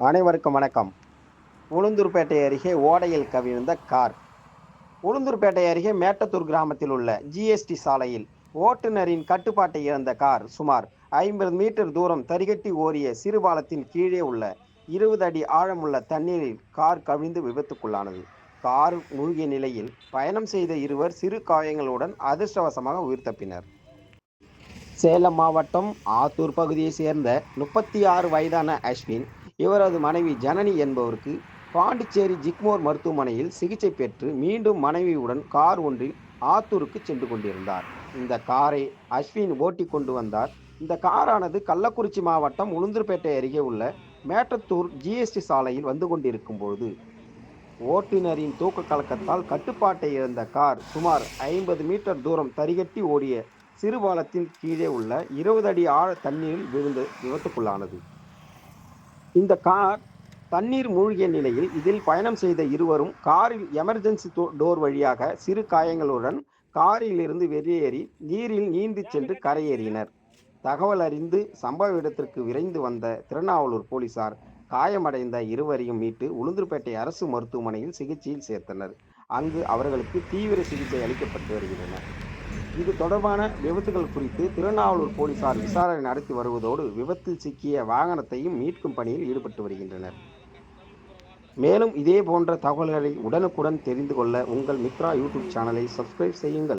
அனைவருக்கும் வணக்கம். உளுந்தூர்பேட்டை அருகே ஓடையில் கவிழ்ந்த கார். உளுந்தூர்பேட்டை அருகே மேட்டத்தூர் கிராமத்தில் உள்ள ஜிஎஸ்டி சாலையில் ஓட்டுநரின் கட்டுப்பாட்டை இழந்த கார் சுமார் ஐம்பது மீட்டர் தூரம் தரிகட்டி ஓரிய சிறுபாலத்தின் கீழே உள்ள இருபது அடி ஆழமுள்ள தண்ணீரில் கார் கவிழ்ந்து விபத்துக்குள்ளானது. கார் மூழ்கிய நிலையில் பயணம் செய்த இருவர் சிறு காயங்களுடன் அதிர்ஷ்டவசமாக உயிர் தப்பினர். சேலம் மாவட்டம் ஆத்தூர் பகுதியை சேர்ந்த முப்பத்தி ஆறு வயதான அஸ்வின் இவரது மனைவி ஜனனி என்பவருக்கு பாண்டிச்சேரி ஜிக்மோர் மருத்துவமனையில் சிகிச்சை பெற்று மீண்டும் மனைவியுடன் கார் ஒன்றில் ஆத்தூருக்கு சென்று கொண்டிருந்தார். இந்த காரை அஸ்வின் ஓட்டி கொண்டு வந்தார். இந்த காரானது கள்ளக்குறிச்சி மாவட்டம் உளுந்தூர்பேட்டை அருகே உள்ள மேட்டத்தூர் ஜிஎஸ்டி சாலையில் வந்து கொண்டிருக்கும் பொழுது ஓட்டுநரின் தூக்க கலக்கத்தால் கட்டுப்பாட்டை இழந்த கார் சுமார் ஐம்பது மீட்டர் தூரம் தரிகட்டி ஓடிய சிறுபாலத்தின் கீழே உள்ள இருபது அடி ஆழ தண்ணீரில் விழுந்து விபத்துக்குள்ளானது. இந்த கார் தண்ணீர் மூழ்கிய நிலையில் இதில் பயணம் செய்த இருவரும் காரில் எமர்ஜென்சி டோர் வழியாக சிறு காயங்களுடன் காரில் இருந்து வெளியேறி நீரில் நீந்தி சென்று கரையேறினர். தகவல் அறிந்து சம்பவ இடத்திற்கு விரைந்து வந்த திருநாவலூர் போலீசார் காயமடைந்த இருவரையும் மீட்டு உளுந்தூர்பேட்டை அரசு மருத்துவமனையில் சிகிச்சையில் சேர்த்தனர். அங்கு அவர்களுக்கு தீவிர சிகிச்சை அளிக்கப்பட்டு வருகின்றனர். இது தொடர்பான விபத்துகள் குறித்து திருநாவலூர் போலீசார் விசாரணை நடத்தி வருவதோடு விபத்தில் சிக்கிய வாகனத்தையும் மீட்கும் பணியில் ஈடுபட்டு வருகின்றனர். மேலும் இதே போன்ற தகவல்களை உடனுக்குடன் தெரிந்து கொள்ள உங்கள் மித்ரா யூடியூப் சேனலை சப்ஸ்கிரைப் செய்யுங்கள்.